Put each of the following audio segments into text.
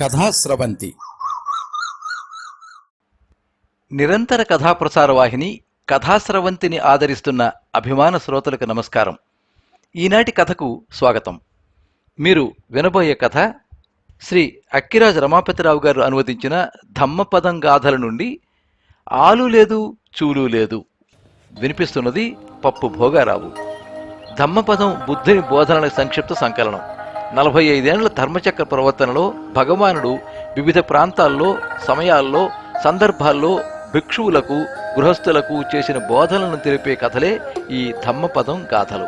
కథాస్రవంతి నిరంతర కథాప్రసార వాహిని కథాస్రవంతిని ఆదరిస్తున్న అభిమాన శ్రోతలకు నమస్కారం. ఈనాటి కథకు స్వాగతం. మీరు వినబోయే కథ శ్రీ అక్కిరాజు రమాపతిరావు గారు అనువదించిన ధమ్మపదం గాథల నుండి ఆలు లేదు చూలు లేదు వినిపిస్తున్నది పప్పు భోగారావు. ధమ్మపదం బుద్ధుని బోధనల సంక్షిప్త సంకలనం. నలభై ఐదేండ్ల ధర్మచక్ర ప్రవర్తనలో భగవానుడు వివిధ ప్రాంతాల్లో సమయాల్లో సందర్భాల్లో భిక్షువులకు గృహస్థులకు చేసిన బోధనలను తెలిపే కథలే ఈ ధమ్మపదం గాథలు.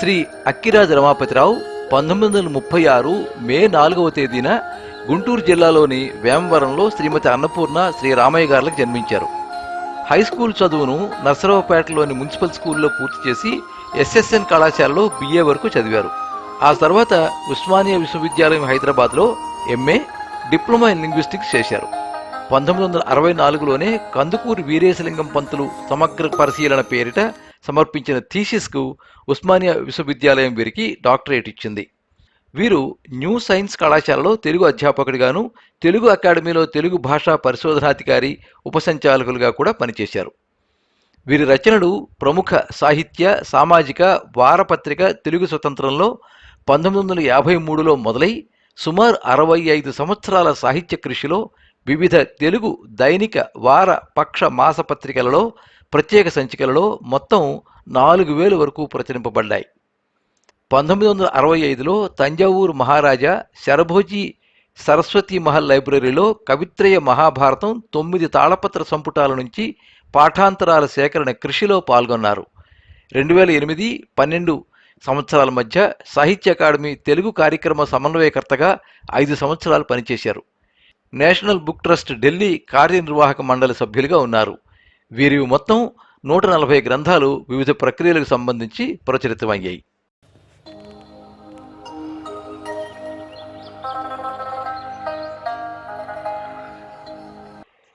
శ్రీ అక్కిరాజు రమాపతిరావు పంతొమ్మిది వందల ముప్పై ఆరు మే నాలుగవ తేదీన గుంటూరు జిల్లాలోని వేమవరంలో శ్రీమతి అన్నపూర్ణ శ్రీ రామయ్య గారులకు జన్మించారు. హై స్కూల్ చదువును నర్సరావుపేటలోని మున్సిపల్ స్కూల్లో పూర్తి చేసి ఎస్ఎస్ఎన్ కళాశాలలో బిఏ వరకు చదివారు. ఆ తర్వాత ఉస్మానియా విశ్వవిద్యాలయం హైదరాబాద్లో ఎంఏ డిప్లొమా ఇన్ లింగ్విస్టిక్స్ చేశారు. పంతొమ్మిది వందల అరవై నాలుగులోనే కందుకూరి వీరేశలింగం పంతులు సమగ్ర పరిశీలన పేరిట సమర్పించిన థీసిస్కు ఉస్మానియా విశ్వవిద్యాలయం వీరికి డాక్టరేట్ ఇచ్చింది. వీరు న్యూ సైన్స్ కళాశాలలో తెలుగు అధ్యాపకుడిగాను తెలుగు అకాడమీలో తెలుగు భాషా పరిశోధనాధికారి ఉపసంచాలకులుగా కూడా పనిచేశారు. వీరి రచనలు ప్రముఖ సాహిత్య సామాజిక వారపత్రిక తెలుగు స్వతంత్రంలో పంతొమ్మిది వందల యాభై మూడులో మొదలై సుమారు అరవై ఐదు సంవత్సరాల సాహిత్య కృషిలో వివిధ తెలుగు దైనిక వార పక్ష మాసపత్రికలలో ప్రత్యేక సంచికలలో మొత్తం నాలుగు వేలు వరకు ప్రచురింపబడ్డాయి. పంతొమ్మిది వందల అరవై ఐదులో తంజావూరు మహారాజా శరభోజీ సరస్వతి మహల్ లైబ్రరీలో కవిత్రయ మహాభారతం తొమ్మిది తాళపత్ర సంపుటాల నుంచి పాఠాంతరాల సేకరణ కృషిలో పాల్గొన్నారు. రెండు వేల ఎనిమిది పన్నెండు సంవత్సరాల మధ్య సాహిత్య అకాడమీ తెలుగు కార్యక్రమ సమన్వయకర్తగా ఐదు సంవత్సరాలు పనిచేశారు. నేషనల్ బుక్ ట్రస్ట్ ఢిల్లీ కార్యనిర్వాహక మండలి సభ్యులుగా ఉన్నారు. వీరి మొత్తం నూట నలభై గ్రంథాలు వివిధ ప్రక్రియలకు సంబంధించి ప్రచురితమయ్యాయి.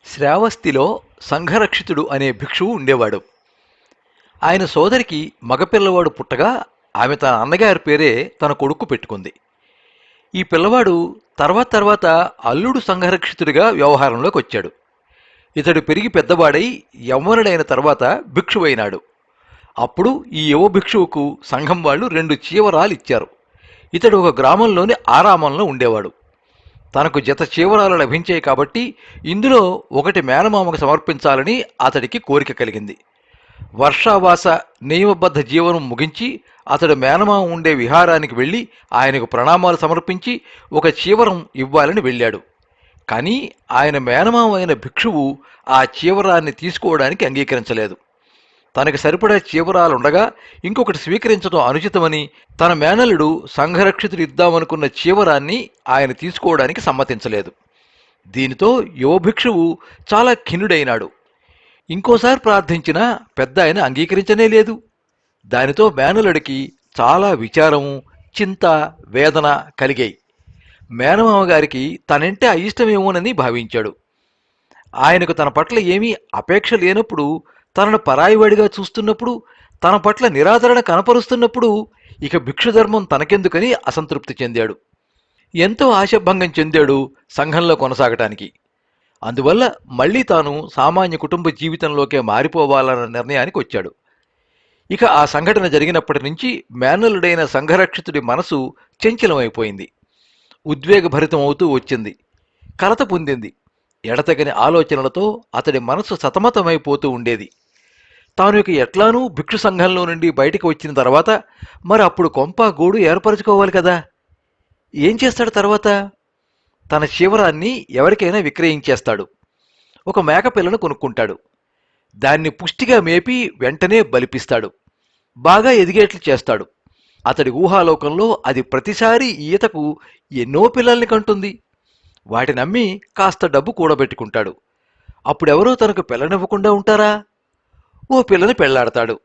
శ్రావస్తిలో సంఘరక్షితుడు అనే భిక్షువు ఉండేవాడు. ఆయన సోదరికి మగపిల్లవాడు పుట్టగా ఆమె తన అన్నగారి పేరే తన కొడుకు పెట్టుకుంది. ఈ పిల్లవాడు తర్వాత తర్వాత అల్లుడు సంఘరక్షితుడిగా వ్యవహారంలోకి వచ్చాడు. ఇతడు పెరిగి పెద్దవాడై యవ్వనుడైన తర్వాత భిక్షువైనాడు. అప్పుడు ఈ యువ భిక్షువుకు సంఘం వాళ్ళు రెండు చీవరాలు ఇచ్చారు. ఇతడు ఒక గ్రామంలోని ఆరామంలో ఉండేవాడు. తనకు జత చీవరాలు లభించాయి కాబట్టి ఇందులో ఒకటి మేనమామకు సమర్పించాలని అతడికి కోరిక కలిగింది. వర్షావాస నియమబద్ధ జీవనం ముగించి అతడు మేనమామ ఉండే విహారానికి వెళ్ళి ఆయనకు ప్రణామాలు సమర్పించి ఒక చీవరం ఇవ్వాలని వెళ్ళాడు. కానీ ఆయన మేనమామ అయిన భిక్షువు ఆ చీవరాన్ని తీసుకోవడానికి అంగీకరించలేదు. తనకు సరిపడే చీవరాలుండగా ఇంకొకటి స్వీకరించడం అనుచితమని తన మేనల్లుడు సంఘరక్షితుడు ఇద్దామనుకున్న చీవరాన్ని ఆయన తీసుకోవడానికి సమ్మతించలేదు. దీనితో యువభిక్షువు చాలా ఖిన్నుడైనాడు. ఇంకోసారి ప్రార్థించినా పెద్ద ఆయన అంగీకరించనే లేదు. దానితో మేనలుడికి చాలా విచారము చింత వేదన కలిగాయి. మేనమామ గారికి తనంటే అయిష్టమేమోనని భావించాడు. ఆయనకు తన పట్ల ఏమీ అపేక్ష లేనప్పుడు తనను పరాయివాడిగా చూస్తున్నప్పుడు తన పట్ల నిరాదరణ కనపరుస్తున్నప్పుడు ఇక భిక్షుధర్మం తనకెందుకని అసంతృప్తి చెందాడు. ఎంతో ఆశభంగం చెందాడు సంఘంలో కొనసాగటానికి. అందువల్ల మళ్ళీ తాను సామాన్య కుటుంబ జీవితంలోకే మారిపోవాలన్న నిర్ణయానికి వచ్చాడు. ఇక ఆ సంఘటన జరిగినప్పటి నుంచి మేనలుడైన సంఘరక్షితుడి మనసు చంచలమైపోయింది. ఉద్వేగభరితం అవుతూ వచ్చింది. కలత పొందింది. ఎడతగని ఆలోచనలతో అతడి మనసు సతమతమైపోతూ ఉండేది. తాను ఇక ఎట్లానూ భిక్షు సంఘంలో నుండి బయటకు వచ్చిన తర్వాత మరి అప్పుడు కొంప గూడు ఏర్పరచుకోవాలి కదా? ఏం చేస్తాడు తర్వాత? తన శివరాన్ని ఎవరికైనా విక్రయించేస్తాడు. ఒక మేకపిల్లను కొనుక్కుంటాడు. దాన్ని పుష్టిగా మేపి వెంటనే బలిపిస్తాడు. బాగా ఎదిగేట్లు చేస్తాడు. అతడి ఊహాలోకంలో అది ప్రతిసారి ఈతకు ఎన్నో పిల్లల్ని కంటుంది. వాటిని నమ్మి కాస్త డబ్బు కూడబెట్టుకుంటాడు. అప్పుడెవరో తనకు పిల్లనివ్వకుండా ఉంటారా? ఓ పిల్లని పెళ్ళాడతాడు.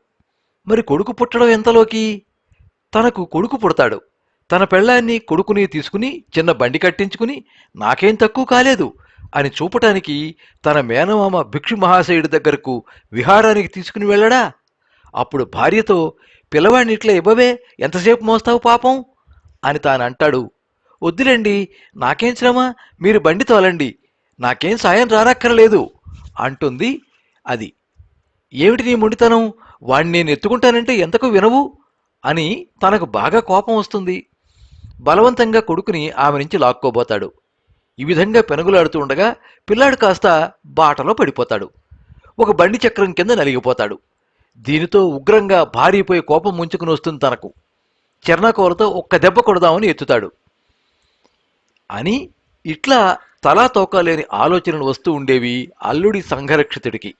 మరి కొడుకు పుట్టడం ఎంతలోకి? తనకు కొడుకు పుడతాడు. తన పెళ్ళాన్ని కొడుకుని తీసుకుని చిన్న బండి కట్టించుకుని నాకేం తక్కువ కాలేదు అని చూపటానికి తన మేనమామ భిక్షు మహాశయుడి దగ్గరకు విహారానికి తీసుకుని వెళ్ళడా? అప్పుడు భార్యతో పిల్లవాడిని ఇట్లా ఇవ్వవే ఎంతసేపు మోస్తావు పాపం? అని తాను అంటాడు వద్దులేండి నాకేం శ్రమ మీరు బండి తోలండి నాకేం సాయం రానక్కర్లేదు అంటుంది. అది ఏమిటి నీ మొండితనం? వాణ్ణి నేను ఎత్తుకుంటానంటే ఎంతకు వినవు? అని తనకు బాగా కోపం వస్తుంది. బలవంతంగా కొడుకుని ఆమె నుంచి లాక్కోబోతాడు. ఈ విధంగా పెనుగులాడుతూ ఉండగా పిల్లాడు కాస్త బాటలో పడిపోతాడు. ఒక బండి చక్రం కింద నలిగిపోతాడు. దీనితో ఉగ్రంగా భారీపోయి కోపం ముంచుకుని వస్తుంది తనకు. చిరణకోలతో ఒక్క దెబ్బ కొడదామని ఎత్తుతాడు. అని ఇట్లా తలా తోకలేని ఆలోచనలు వస్తూ ఉండేవి అల్లుడి సంఘరక్షితుడికి.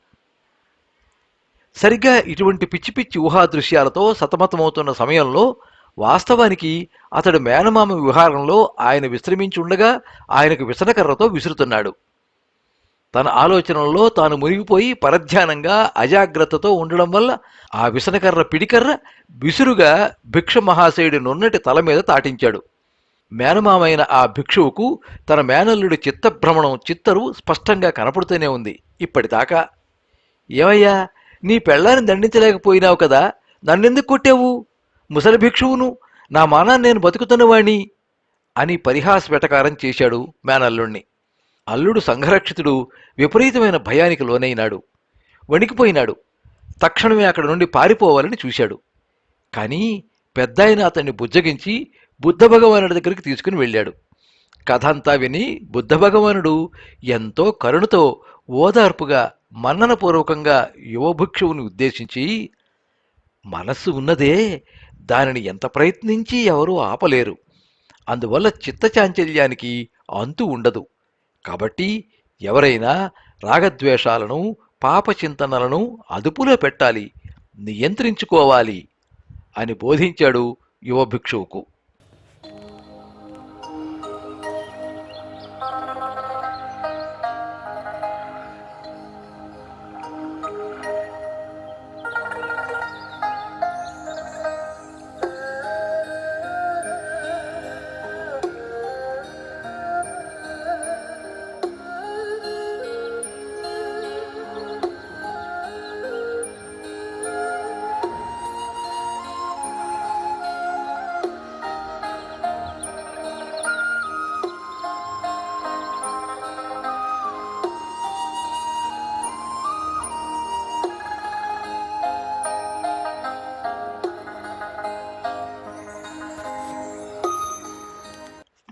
సరిగ్గా ఇటువంటి పిచ్చి పిచ్చి ఊహా దృశ్యాలతో సతమతమవుతున్న సమయంలో వాస్తవానికి అతడు మేనమామ విహారంలో ఆయన విశ్రమించి ఉండగా ఆయనకు విసనకర్రతో విసురుతున్నాడు. తన ఆలోచనల్లో తాను మునిగిపోయి పరధ్యానంగా అజాగ్రత్తతో ఉండడం వల్ల ఆ విసనకర్ర పిడికర్ర విసురుగా భిక్ష మహాశయుడి నున్నటి తల మీద తాటించాడు. మేనమామైన ఆ భిక్షువుకు తన మేనల్లుడి చిత్తభ్రమణం చిత్తరు స్పష్టంగా కనపడుతూనే ఉంది. ఇప్పటిదాకా ఏమయ్యా నీ పెళ్ళాన్ని దండించలేకపోయినావు కదా నన్నెందుకు కొట్టావు? ముసలి భిక్షువును నా మానాన్ని నేను బతుకుతున్నవాణ్ణి అని పరిహాస వెటకారం చేశాడు మేనల్లుణ్ణి. అల్లుడు సంఘరక్షితుడు విపరీతమైన భయానికి లోనైనాడు. వణికిపోయినాడు. తక్షణమే అక్కడ నుండి పారిపోవాలని చూశాడు. కానీ పెద్దాయన అతన్ని బుజ్జగించి బుద్ధ భగవానుడి దగ్గరికి తీసుకుని వెళ్ళాడు. కథ అంతా విని బుద్ధ భగవానుడు ఎంతో కరుణతో ఓదార్పుగా మన్ననపూర్వకంగా యువభిక్షువుని ఉద్దేశించి మనస్సు ఉన్నదే దానిని ఎంత ప్రయత్నించి ఎవరూ ఆపలేరు. అందువల్ల చిత్తచాంచల్యానికి అంతు ఉండదు. కాబట్టి ఎవరైనా రాగద్వేషాలను పాపచింతనలను అదుపులో పెట్టాలి నియంత్రించుకోవాలి అని బోధించాడు యువభిక్షువుకు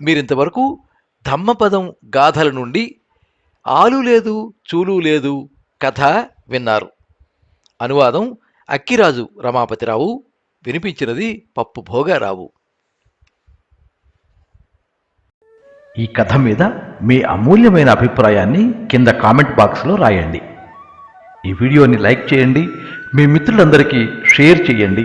మీరింతవరకు ధమ్మపదం గాథల నుండి ఆలు లేదు చూలు లేదు కథ విన్నారు. అనువాదం అక్కిరాజు రమాపతిరావు వినిపించినది పప్పు భోగారావు. ఈ కథ మీద మీ అమూల్యమైన అభిప్రాయాన్ని కింద కామెంట్ బాక్స్లో రాయండి. ఈ వీడియోని లైక్ చేయండి మీ మిత్రులందరికీ షేర్ చేయండి.